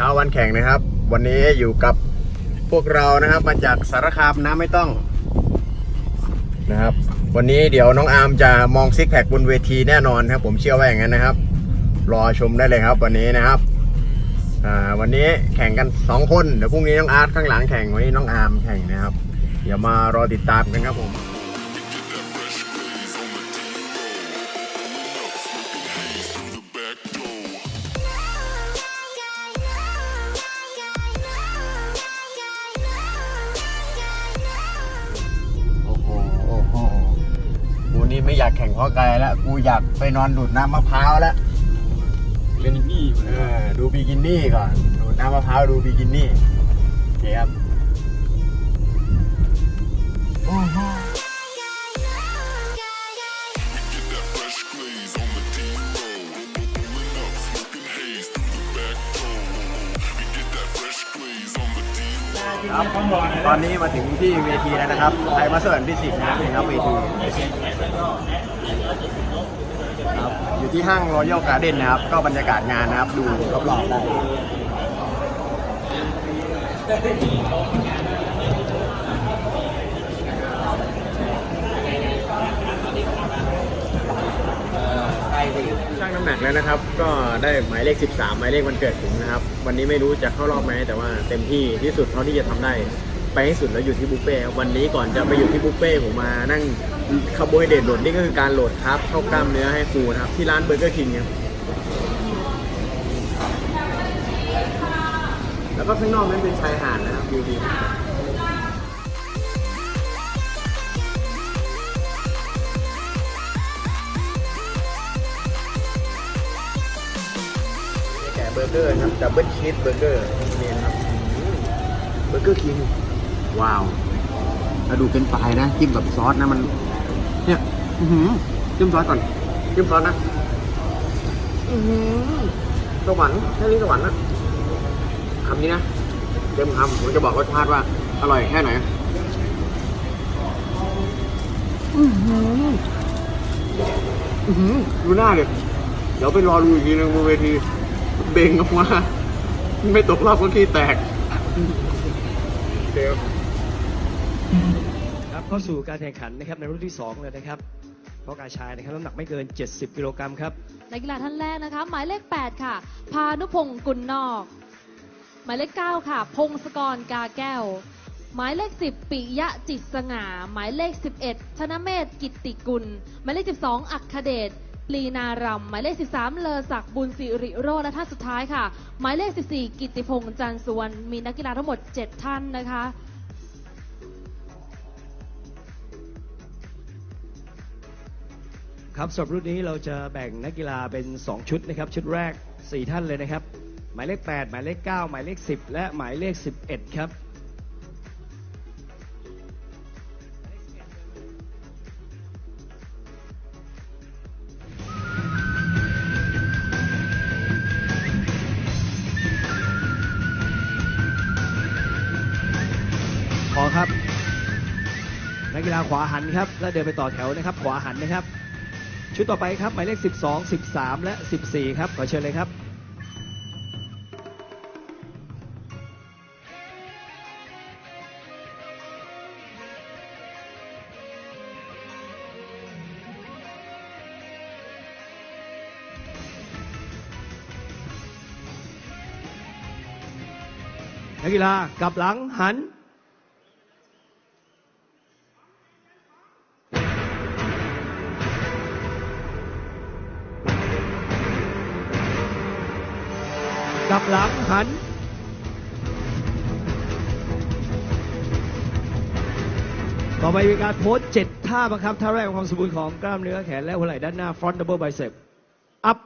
เช้าวันแข่งนะครับ วันนี้อยู่กับพวกเรานะครับมาจากสารคามนะไม่ต้องนะครับ วันนี้เดี๋ยวน้องอาร์มจะมองซิกแพคบนเวทีแน่นอนครับ ผมเชื่อว่าอย่างนั้นนะครับ รอชมได้เลยครับวันนี้นะครับอ่าวันนี้แข่งกัน 2 คนเดี๋ยวพรุ่งนี้น้องอาร์ตข้างหลังแข่งวันนี้น้องอาร์มแข่งนะครับ เดี๋ยวมารอติดตามกันครับผม ไม่อยากแข่งเพราะไกลแล้วกูอยากไปนอนดูดน้ำมะพร้าวแล้วเป็นนี่เออดูบิกินี่ก่อนดูดน้ำมะพร้าวดูบิกินี่โอเคครับ ครับตอนนี้มาถึงที่เวทีแล้วนะครับไทยมาเสวิร์พิสิกส์นะครับนี่ครับเวทีครับอยู่ที่ห้างรอยัลการ์เด้นนะครับ ก็บรรยากาศงานนะครับ ดูรอบๆได้ หนักแล้วนะครับ ก็ได้หมายเลข 13 หมายเลขวันเกิดผมนะครับ วันนี้ไม่รู้จะเข้ารอบไหมแต่ว่าเต็มที่ที่สุดเท่าที่จะทำได้ ไปให้สุดแล้วอยู่ที่บุฟเฟ่วันนี้ก่อนจะไปอยู่ที่บุฟเฟ่ผมมานั่งคาร์โบไฮเดรตโหลดนี่ก็คือการโหลดครับเข้ากล้ามเนื้อให้ฟูนะครับ ที่ร้านเบอร์เกอร์คิงครับแล้วก็ข้างนอกนั้นเป็นชายหาดนะครับวิวดี บอร์เกอร์นะครับดับเบิลชีสเบอร์เกอร์นี่นะครับอืมเบอร์เกอร์คิงว้าวถ้าดูเป็นปลายนะจิ้มกับซอสนะมัน เนี่ยอื้อหือจิ้มซอสก่อนจิ้มซอสนะอือหือสวรรค์แค่นี้สวรรค์นะคำนี้นะเต็มคำผมจะบอกรสชาติว่าอร่อยแค่ไหนอือหืออือหือดูหน้าเดี๋ยวเดี๋ยวไปรอดูอีกทีนึงบนเวที เบ่งออกมา ไม่ตกรอบก็ขี้แตกเดี๋ยวครับเข้าสู่การแข่งขันนะครับในรุ่นที่ 2 เลยนะครับ เพราะกายชายนะครับน้ำหนักไม่เกิน 70 กิโลกรัมครับนักกีฬาท่านแรกนะคะ หมายเลข 8 ค่ะ พานุพงศ์กุลนอก หมายเลข 9 ค่ะ พงศกรกาแก้ว หมายเลข 10 ปิยะจิตสง่า หมายเลข 11ธนเมธกิตติกุล หมายเลข 12 อัคเดชป ลีนารำหมายเลข 13 เลอศักดิ์บุญสิริโรจน์และท่านสุดท้ายค่ะ หมายเลข 14 กิติพงษ์จันทร์สุวรรณมีนักกีฬาทั้งหมด 7 ท่านนะคะครับสำหรับรุ่นนี้เราจะแบ่งนักกีฬาเป็น 2 ชุดนะครับ ชุดแรก 4 ท่านเลยนะครับ หมายเลข 8 หมายเลข 9 หมายเลข 10 และหมายเลข 11 ครับ นักกีฬาขวาหันครับ แล้วเดินไปต่อแถวนะครับ ขวาหันนะครับ ชุดต่อไปครับ หมายเลข 12 13 และ 14 ครับขอเชิญเลยครับนักกีฬากลับหลังหัน ลับหลังหันต่อไปเป็นการโพสเจ็ดท่าบังคับท่าแรกของความสมบูรณ์ของกล้ามเนื้อแขนและหัวไหล่ด้านหน้า front double bicep up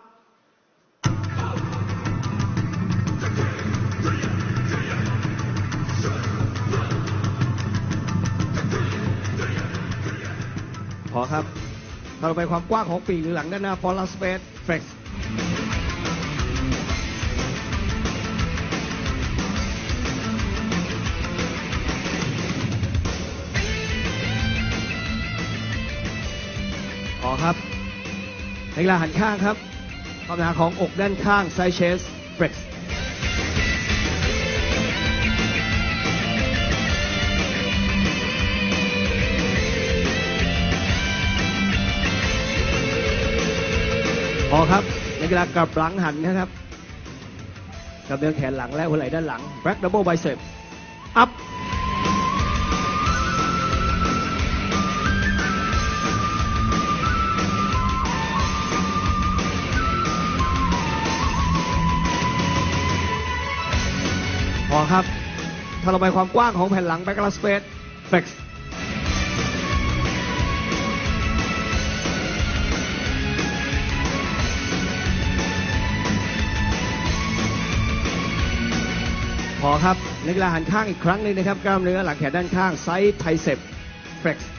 พอครับ ต่อไปความกว้างของปีกหรือหลังด้านหน้า front last space flex กีฬาหันข้างครับความหนาของอกด้านข้างไซเชสเบรกส์พอครับในกีฬากลับหลังหันนะครับกับเนื้อแขนหลังและหัวไหล่ด้านหลังแบล็กดับเบิลไบเซ็ปอัพ อครับถ้าเราไปความกว้างของแผ่นหลัง back glass space flex พอครับนักกีฬาหันข้างอีกครั้งหนึงนะครับ กล้ามเนื้อหลังแขนด้านข้างไซส์ไทเซปเฟล็กซ์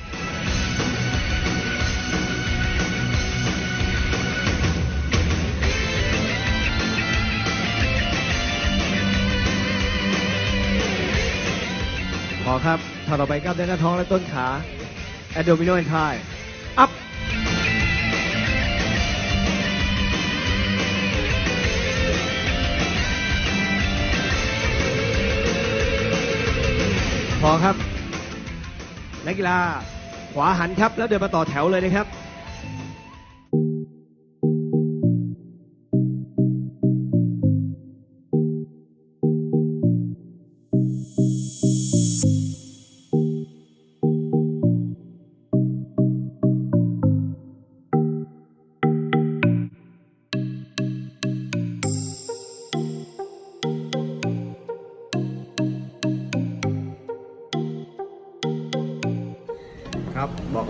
อครับถ้าเราไปกล้ามเนื้อหน้าท้องและต้นขา abdominal and thigh up พอครับ นักกีฬาขวาหันครับ แล้วเดินมาต่อแถวเลยนะครับ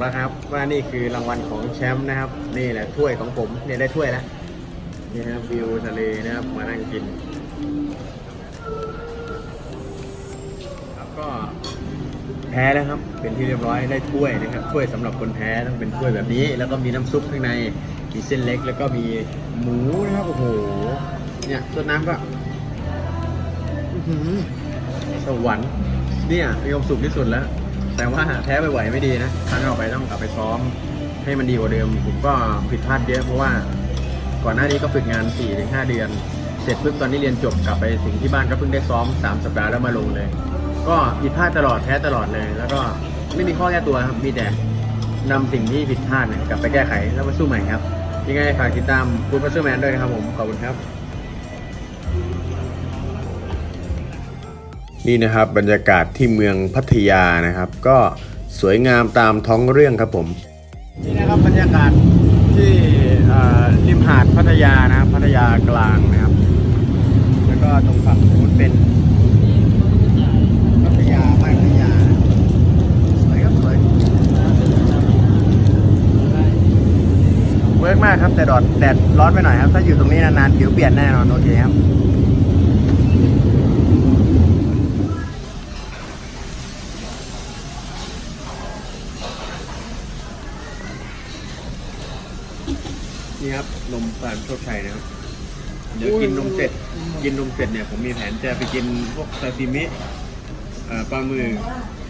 แล้วครับ ว่านี่คือรางวัลของแชมป์นะครับ นี่แหละถ้วยของผมเนี่ยได้ถ้วยแล้วนี่นะครับวิวทะเลนะครับมานั่งกินครับก็แพ้แล้วครับ เป็นที่เรียบร้อยได้ถ้วยนะครับถ้วยสำหรับคนแพ้ต้องเป็นถ้วยแบบนี้ แล้วก็มีน้ำซุปข้างในมีเส้นเล็ก แล้วก็มีหมูนะครับโอ้โหเนี่ยส่วนน้ำก็หือสวรรค์เนี่ยมีความสุขที่สุดแล้ว แต่ว่าแพ้ไปไหวไม่ดีนะครั้งต่อไปต้องกลับไปซ้อมให้มันดีกว่าเดิมผมก็ผิดพลาดเยอะเพราะว่าก่อนหน้านี้ก็ฝึกงาน 4-5 เดือน เสร็จปุ๊บตอนนี้เรียนจบกลับไปถึงที่บ้านก็เพิ่งได้ซ้อม 3 สัปดาห์แล้วมาลงเลย ก็ผิดพลาดตลอดแพ้ตลอดเลย แล้วก็ไม่มีข้อแก้ตัวครับมีแต่นำสิ่งที่ผิดพลาดเนี่ยกลับไปแก้ไขแล้วมาสู้ใหม่ครับยังไงฝากติดตามคุณพัชเซอร์แมนด้วยนะครับผมขอบคุณครับ นี่นะครับบรรยากาศที่เมืองพัทยานะครับ ก็สวยงามตามท้องเรื่องครับผม นี่นะครับบรรยากาศที่ริมหาดพัทยานะครับพัทยากลางนะครับ แล้วก็ตรงฝั่งนู้นเป็นพัทยาบ้านพัทยาสวยครับสวยเวิร์กมากครับแต่ดอดแดดร้อนไปหน่อยครับ ถ้าอยู่ตรงนี้นานๆผิวเปลี่ยนแน่นอนโอเคครับ นี่ครับนมปลาโชคชัยนะครับเดี๋ยวกินนมเสร็จ กินนมเสร็จเนี่ยผมมีแผนจะไปกินพวกซาซิมิเอ่อปลาหมึก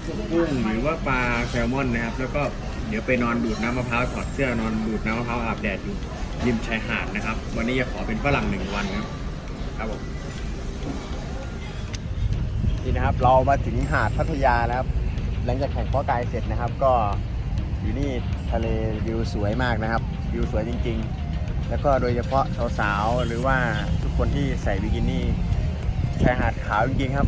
พวกกุ้งหรือว่าปลาแซลมอนนะครับ แล้วก็เดี๋ยวไปนอนดูดน้ำมะพร้าวถอดเสื้อนอนดูดน้ำมะพร้าวอาบแดดอยู่ริมชายหาดนะครับ วันนี้จะขอเป็นฝรั่งหนึ่งวันนะครับครับผมนี่นะครับ เรามาถึงหาดพัทยาแล้วครับ หลังจากแข่งเพาะกายเสร็จนะครับ ก็อยู่นี่ทะเลวิวสวยมากนะครับวิวสวยจริง ๆ แล้วก็โดยเฉพาะสาวๆหรือว่าทุกคนที่ใส่บิกินี่ชายหาดขาวจริงๆครับ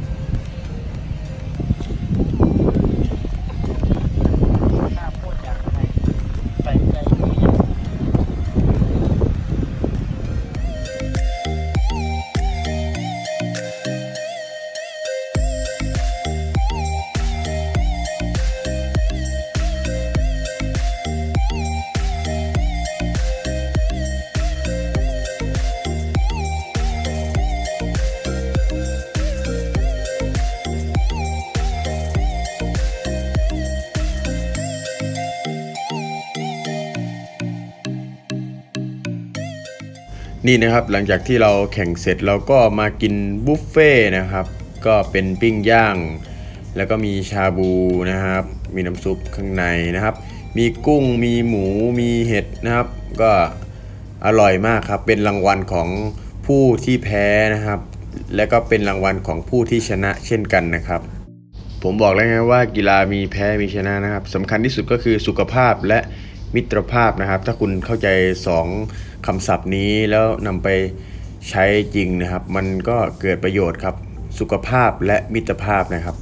นี่นะครับหลังจากที่เราแข่งเสร็จเราก็มากินบุฟเฟ่ต์นะครับ ก็เป็นปิ้งย่าง แล้วก็มีชาบูนะครับ มีน้ำซุปข้างในนะครับ มีกุ้งมีหมูมีเห็ดนะครับ ก็อร่อยมากครับ เป็นรางวัลของผู้ที่แพ้นะครับ และก็เป็นรางวัลของผู้ที่ชนะเช่นกันนะครับ ผมบอกแล้วไงว่ากีฬามีแพ้มีชนะนะครับสำคัญที่สุดก็คือสุขภาพและ มิตรภาพนะครับ ถ้าคุณเข้าใจ 2คำศัพท์นี้แล้วนำไปใช้จริงนะครับ มันก็เกิดประโยชน์ครับ สุขภาพและมิตรภาพนะครับ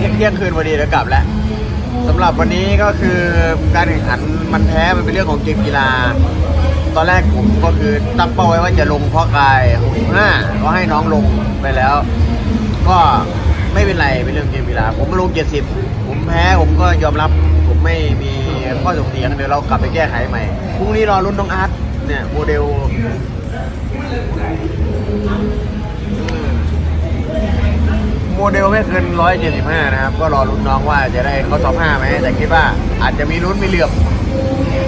ที่ยงเที่ยงคืนพอดีแล้วกลับแล้วสำหรับวันนี้ก็คือการแข่งขันมันแพ้มันเป็นเรื่องของเกมกีฬา ตอนแรกผมก็คือตั้งเป้าไว้ว่าจะลงเพราะกาย65ก็ให้น้องลงไปแล้ว ก็ไม่เป็นไรเป็นเรื่องเกมกีฬา ผมลง 70 ผมแพ้ผมก็ยอมรับ ผมไม่มีข้อถกเถียงเดี๋ยวเรากลับไปแก้ไขใหม่พรุ่งนี้รอรุ่นน้องอาร์ตเนี่ยโมเดล โมเดลไม่เกิน 175 นะครับ ก็รอลุ้นน้องว่าจะได้เขาท็อป5ไหมแต่คิดว่าอาจจะมีลุ้นมีเหลือบ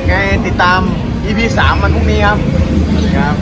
ไงติดตาม EP 3มันพรุ่งนี้ครับครับ